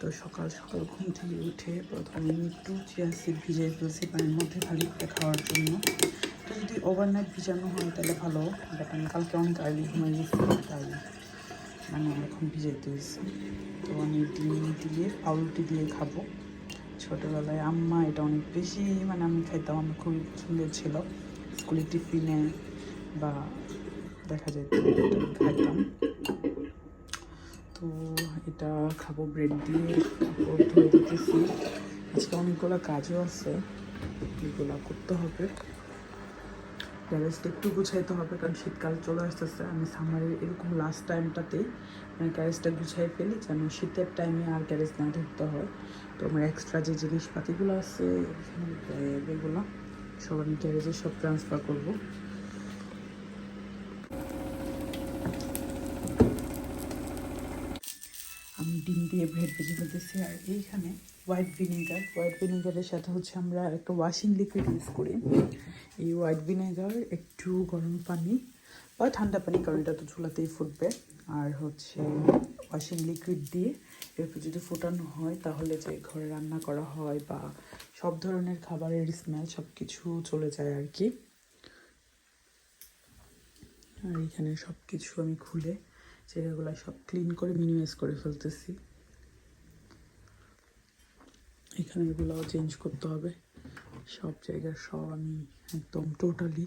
তো সকাল সকাল ঘুম থেকে উঠে প্রথমে একটু চিয়া সিড ভিজিয়ে ফেলছি পানির মধ্যে খালি করে খাওয়ার জন্য। তো যদি ওভারনাইট ভিজানো হয় তাহলে ভালো বাট আমি কালকে অনেক আর্লি ঘুমাই গেছি, তাই মানে এখন ভিজাইতে হয়েছে। তো আমি ডিম দিয়ে পাউরুটি দিয়ে খাব। ছোটোবেলায় আম্মা এটা অনেক বেশি মানে আমি খাইতাম আমার খুবই পছন্দের ছিল। স্কুলে টিফিনে বা দেখা এটা খাইতাম। তো এটা খাব ব্রেড দিয়ে ধুয়ে দিতেছি। আজকে অনেকগুলো কাজও আছে, এগুলো করতে হবে। গ্যারেজটা একটু গুছাইতে হবে, কারণ শীতকাল চলে আসতেছে। আমি সামারের এরকম লাস্ট টাইমটাতে মানে গ্যারেজটা গুছাই ফেলি যেন শীতের টাইমে আর গ্যারেজ না ধরতে হয়। তো আমার এক্সট্রা যে জিনিসপাতিগুলো আছে, এগুলো সব আমি গ্যারেজে সব ট্রান্সফার করব আমি ডিম দিয়ে ব্রেড ভেজে ফেলতেছি আর এইখানে হোয়াইট ভিনেগার হোয়াইট ভিনেগারের সাথে হচ্ছে আমরা একটা ওয়াশিং লিকুইড ইউজ করি। এই হোয়াইট ভিনেগার একটু গরম পানি বা ঠান্ডা পানি, কারণ এটা তো চুলাতেই ফুটবে। আর হচ্ছে ওয়াশিং লিকুইড দিয়ে এরপর যদি ফোটানো হয়, তাহলে যে ঘরে রান্না করা হয় বা সব ধরনের খাবারের স্মেল সব কিছু চলে যায় আর কি। আর এখানে সব কিছু আমি খুলে জায়গাগুলো সব ক্লিন করে মিনিমাইজ করে ফেলতেছি। এখানে এগুলোও চেঞ্জ করতে হবে। সব জায়গার সব আমি একদম টোটালি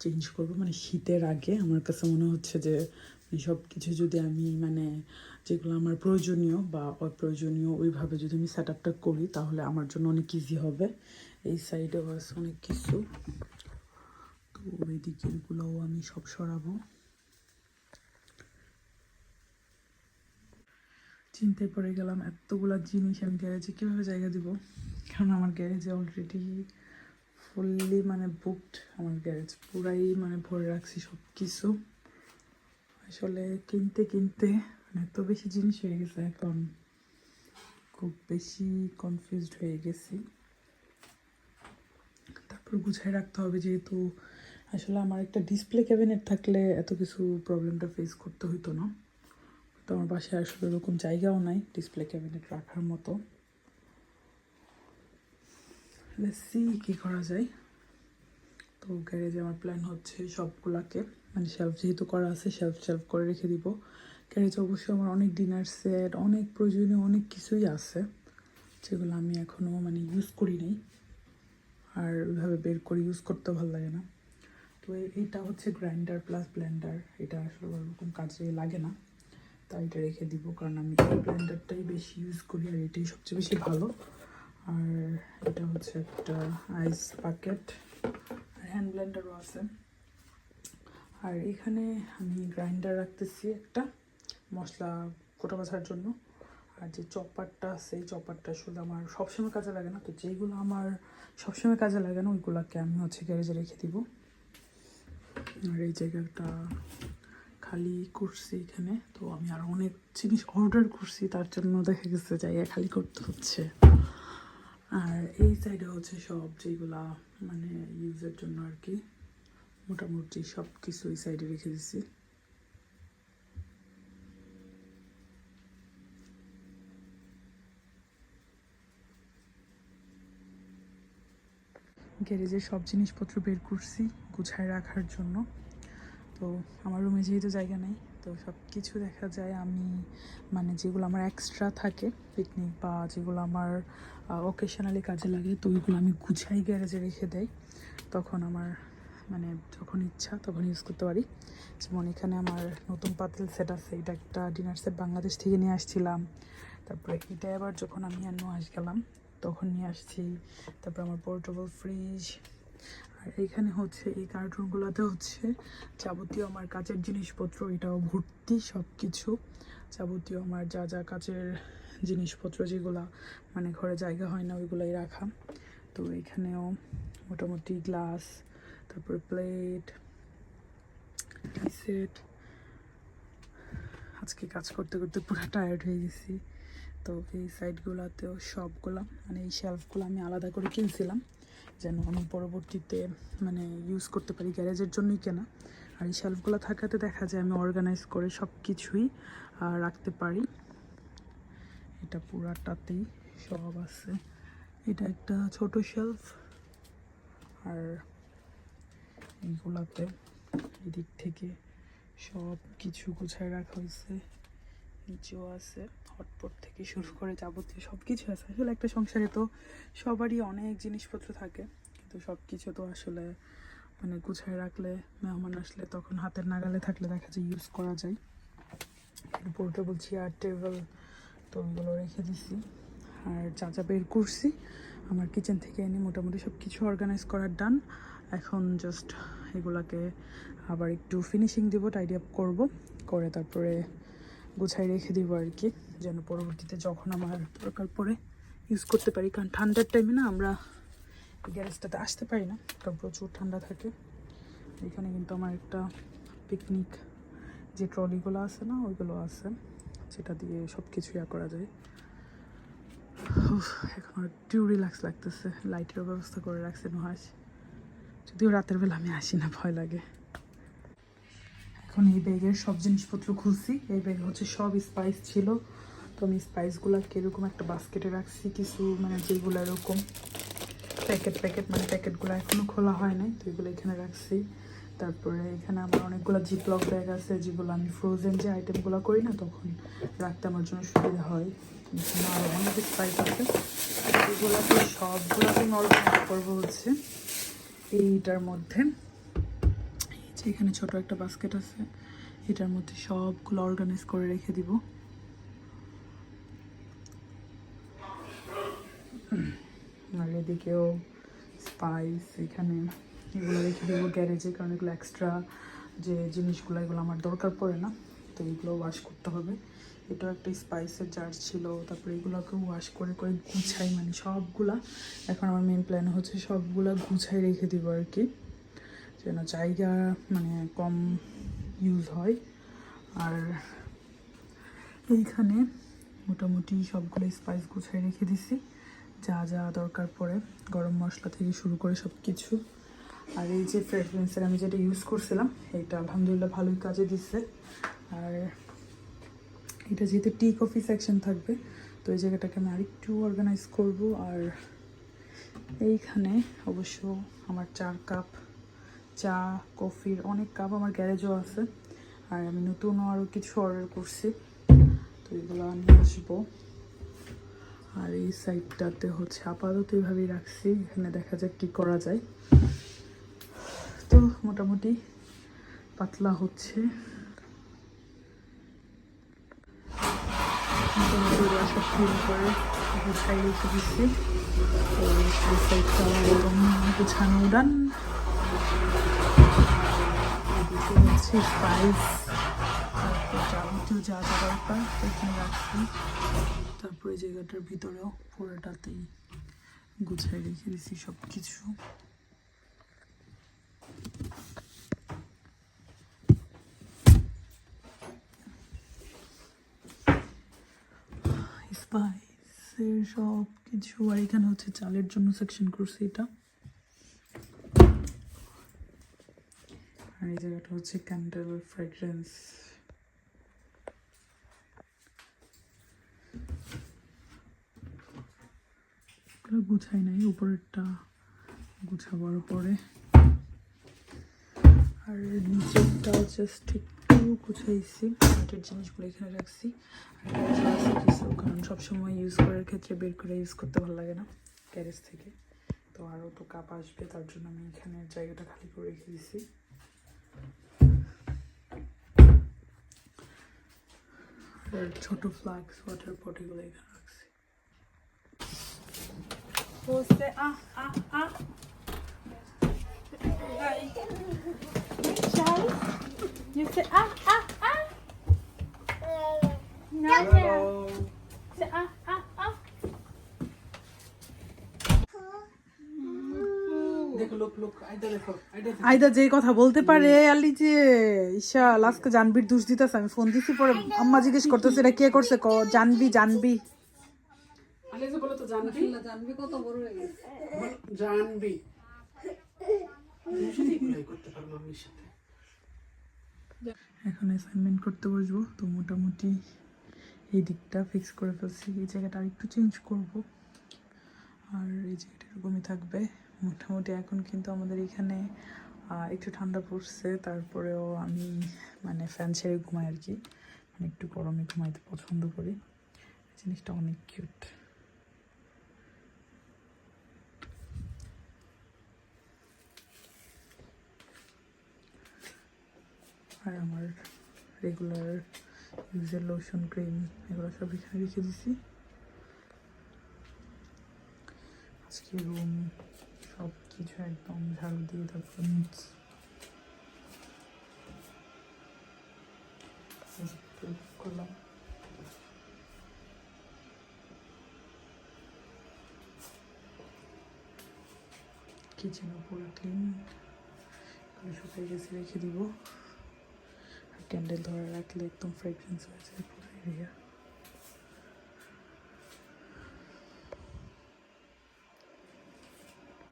চেঞ্জ করব। মানে শীতের আগে আমার কাছে মনে হচ্ছে যে সব কিছু যদি আমি মানে যেগুলো আমার প্রয়োজনীয় বা অপ্রয়োজনীয় ওইভাবে যদি আমি সেট আপটা করি, তাহলে আমার জন্য অনেক ইজি হবে। এই সাইডেও আছে অনেক কিছু। তো ওই দিকেরগুলোও আমি সব সরাবো। চিন্তায় পড়ে গেলাম, এতগুলা জিনিস আমি গ্যারেজে কীভাবে জায়গা দিব? কারণ আমার গ্যারেজে অলরেডি ফুললি মানে বুকড আমার গ্যারেজ, পুরাই মানে ভরে রাখছি সব কিছু আসলে কিনতে কিনতে মানে এত বেশি জিনিস হয়ে গেছে, এখন খুব বেশি কনফিউজড হয়ে গেছি। তারপর গুছাই রাখতে হবে যেহেতু আসলে আমার একটা ডিসপ্লে ক্যাবিনেট থাকলে এত কিছু প্রবলেমটা ফেস করতে হতো না। তো আমার বাসায় আসলে ওরকম জায়গাও নাই ডিসপ্লে ক্যাবিনেট রাখার মতো। সি কী করা যায়। তো গ্যারেজে আমার প্ল্যান হচ্ছে সবগুলাকে মানে শেলফ যেহেতু করা আছে শেলফ শেলফ করে রেখে দিব। গ্যারেজে অবশ্যই আমার অনেক ডিনার সেট অনেক প্রয়োজনীয় অনেক কিছুই আছে, যেগুলো আমি এখনও মানে ইউজ করি নাই। আর ওইভাবে বের করে ইউজ করতে ভালো লাগে না। তো এ- এইটা হচ্ছে গ্রাইন্ডার প্লাস ব্লেন্ডার এটা আসলে ওরকম কাজে লাগে না। তাই এটা রেখে দিব, কারণ আমি এই ব্লেন্ডারটাই বেশি ইউজ করি আর এটাই সবচেয়ে বেশি ভালো। আর এটা হচ্ছে একটা আইস প্যাকেট আর হ্যান্ড ব্লেন্ডারও আছে। আর এখানে আমি গ্রাইন্ডার রাখতেছি একটা মশলা কোটা বাছার জন্য। আর যে চপারটা আছে, এই চপারটা আসলে আমার সবসময় কাজে লাগে না, তো যেইগুলো আমার সবসময় কাজে লাগে না, ওইগুলোকে আমি হচ্ছে গ্যারেজে রেখে দিব। আর এই জায়গাটা খালি করছি এখানে। তো আমি আর অনেক জিনিস অর্ডার করছি, তার জন্য দেখা গেছে জায়গা খালি করতে হচ্ছে। আর এই সাইডে হচ্ছে সব যেগুলা মানে ইউজের জন্য আর কি। মোটামুটি সব কিছু এই সাইডে রেখে দিছি। গ্যারেজের সব জিনিসপত্র বের করছি গুছায় রাখার জন্য। তো আমার রুমে যেহেতু জায়গা নেই, তো সব কিছু দেখা যায় আমি মানে যেগুলো আমার এক্সট্রা থাকে পিকনিক বা যেগুলো আমার অকেশনালি কাজে লাগে, তো ওইগুলো আমি গুছাই গ্যারেজে রেখে দেয় তখন আমার মানে যখন ইচ্ছা তখন ইউজ করতে পারি। যেমন এখানে আমার নতুন পাতিল সেট আছে, এটা একটা ডিনার সেট বাংলাদেশ থেকে নিয়ে আসছিলাম। তারপরে এটা আবার যখন আমি আর আস গেলাম, তখন নিয়ে আসছি। তারপর আমার পোর্টেবল ফ্রিজ আর এইখানে হচ্ছে এই কার্টুনগুলোতে হচ্ছে যাবতীয় আমার কাচের জিনিসপত্র, এটাও ভর্তি সব কিছু যাবতীয় আমার যা যা কাচের জিনিসপত্র যেগুলা মানে ঘরে জায়গা হয় না, ওইগুলাই রাখা। তো এখানেও মোটামুটি গ্লাস, তারপর প্লেট, সেট। আজকে কাজ করতে করতে পুরো টায়ার্ড হয়ে গেছি। তো এই সাইডগুলোতেও সবগুলা মানে এই শেলফগুলো আমি আলাদা করে কিনছিলাম। যেন আমি পরবর্তীতে মানে ইউজ করতে পারি গ্যারেজের জন্যই কেনা। আর এই শেলফগুলো থাকাতে দেখা যায় আমি অর্গানাইজ করে সব কিছুই রাখতে পারি। এটা পুরাটাতেই সব আছে। এটা একটা ছোট শেলফ আর এইগুলাতে এদিক থেকে সব কিছু গুছায় রাখা হয়েছে। নিচেও আছে, হটপট থেকে শুরু করে যাবতীয় সব কিছু আছে। আসলে একটা সংসারে তো সবারই অনেক জিনিসপত্র থাকে, কিন্তু সব কিছু তো আসলে মানে গুছায় রাখলে, মেহমান আসলে তখন হাতের নাগালে থাকলে দেখা যায় ইউজ করা যায়। পোর্টেবল চেয়ার টেবিল তো ওইগুলো রেখে দিছি। আর যা যা বের করছি, আমার কিচেন থেকে এনে মোটামুটি সব কিছু অর্গানাইজ করার ডান এখন জাস্ট এগুলাকে আবার একটু ফিনিশিং দিব টাইডি আপ করব, করে তারপরে গুছাই রেখে দিব আর কি, যেন পরবর্তীতে যখন আমার দরকার পড়ে ইউজ করতে পারি। কারণ ঠান্ডার টাইমে না আমরা গ্যারেজটাতে আসতে পারি না, কারণ প্রচুর ঠান্ডা থাকে। এখানে কিন্তু আমার একটা পিকনিক যে ট্রলিগুলো আছে না, ওইগুলো আছে যেটা দিয়ে সব কিছু ইয়া করা যায়। এখন একটু রিল্যাক্স লাগতেছে লাইটের ব্যবস্থা করে রাখছে নুহাস যদিও রাতের বেলা আমি আসি না, ভয় লাগে। এখন এই ব্যাগের সব জিনিসপত্র খুলছি। এই ব্যাগে হচ্ছে সব স্পাইস ছিল। তো আমি স্পাইসগুলো কীরকম একটা বাস্কেটে রাখছি, কিছু মানে যেগুলো এরকম প্যাকেট প্যাকেট মানে প্যাকেটগুলো এখনও খোলা হয় নাই, তো এগুলো এখানে রাখছি। তারপরে এখানে আমার অনেকগুলো জিপলক ব্যাগ আছে, যেগুলো আমি ফ্রোজেন যে আইটেমগুলো করি না, তখন রাখতে আমার জন্য সুবিধা হয়। এখানে আরও অনেক স্পাইস আছে। এগুলোকে সবগুলোকে অর্গানাইজ করব হচ্ছে এইটার মধ্যে। এই এখানে ছোট একটা বাস্কেট আছে। এটার মধ্যে সবগুলো অর্গানাইজ করে রেখে দিব। আর এদিকেও স্পাইস এখানে এগুলো রেখে দেবো। গ্যারেজে কারণ এগুলো এক্সট্রা যে জিনিসগুলো, এগুলো আমার দরকার পড়ে না, তো এগুলো ওয়াশ করতে হবে। এটাও একটা স্পাইসের জার ছিল, তারপরে এগুলোকে ওয়াশ করে করে গুছাই মানে সবগুলা, এখন আমার মেন প্ল্যান হচ্ছে সবগুলা গুছাই রেখে দিব আর কি। যেন জায়গা মানে কম ইউজ হয়। আর এইখানে মোটামুটি সবগুলো স্পাইস গুছাই রেখে দিছি। যা যা দরকার পড়ে, গরম মশলা থেকে শুরু করে সব কিছু আর এই যে ফ্রেগরেন্সের আমি যেটা ইউজ করছিলাম, এটা আলহামদুলিল্লাহ ভালোই কাজে দিচ্ছে আর এটা যেহেতু টি কফি সেকশন থাকবে, তো এই জায়গাটাকে আমি আরেকটু অর্গানাইজ করব। আর এইখানে অবশ্য আমার চার কাপ চা, কফির অনেক কাপ আমার গ্যারেজও আছে। আর আমি নতুনও আরও কিছু অর্ডার করছি। তো এগুলো নিয়ে আসব। আর এই সাইডটাতে হচ্ছে আপাতত এইভাবেই রাখছি। এখানে দেখা যাক কি করা যায়। তো মোটামুটি পাতলা হচ্ছে। সব ক্লিন করে তো সাইডটা উড়ান হচ্ছে স্পাইস যা যা দরকার এখানে রাখছি তারপরে জায়গাটার ভিতরেও পুরোটাতেই গুছাই রেখে দিছি সব কিছু স্পাইসের সব কিছু আর এখানে হচ্ছে চালের জন্য সেকশন করছি এটা আর এই জায়গাটা হচ্ছে ক্যান্ডেল ফ্রেগ্রেন্স গুছাই নাই, উপরেরটা গুছাবার পরে। আর নিচেরটা জাস্ট একটু গুছাইছি কাঠের জিনিসগুলো এখানে রাখছি। কারণ সবসময় ইউজ করার ক্ষেত্রে বের করে ইউজ করতে ভালো লাগে না, গ্যারেজ থেকে। তো আরও তো কাপ আসবে, তার জন্য আমি এখানে জায়গাটা খালি করে রেখে আর ছোট ফ্লাক্স ওয়াটার পট এগুলো এখানে রাখছি Você. Ah, ah, ah. Vai. Tchau. You say ah, ah, ah. No, no. Say ah, ah, ah. আইদা যে কথা বলতে পারে আলি যে ঈশা লাস্টে জানবির দোষ দিতেছে আমি ফোন দিছি পরে আম্মা জিজ্ঞেস করতেছে এটা কে করছে? ক জানবি জানবি। আলিজা বলো তো জানবি? জানবি কত বড় গেছে। জানবি। শুধু এগুলাই করতে পারব আমির সাথে। এখন অ্যাসাইনমেন্ট করতে বসবো তো মোটামুটি এই দিকটা ফিক্স করে ফেলছি। এই জায়গাটা আর একটু চেঞ্জ করব। আর এই জায়গাটা এরকমই থাকবে। মোটামুটি এখন কিন্তু আমাদের এখানে একটু ঠান্ডা পড়ছে। তারপরেও আমি মানে ফ্যান ছেড়ে ঘুমাই আর কি। মানে একটু গরমে ঘুমাইতে পছন্দ করি। জিনিসটা অনেক কিউট আর আমার রেগুলার ইউজের লোশন ক্রিম এগুলো সব এখানে রেখে দিছি। আজকে রুম কিছু একদম ঝাড়ু দিয়ে তারপর এই করলাম পুরো ক্লিন শুকিয়ে গেছে, রেখে দিব। আর ক্যান্ডেল ধরে রাখলে একদম ফ্রেগরেন্স হয়ে যায় পুরো এরিয়া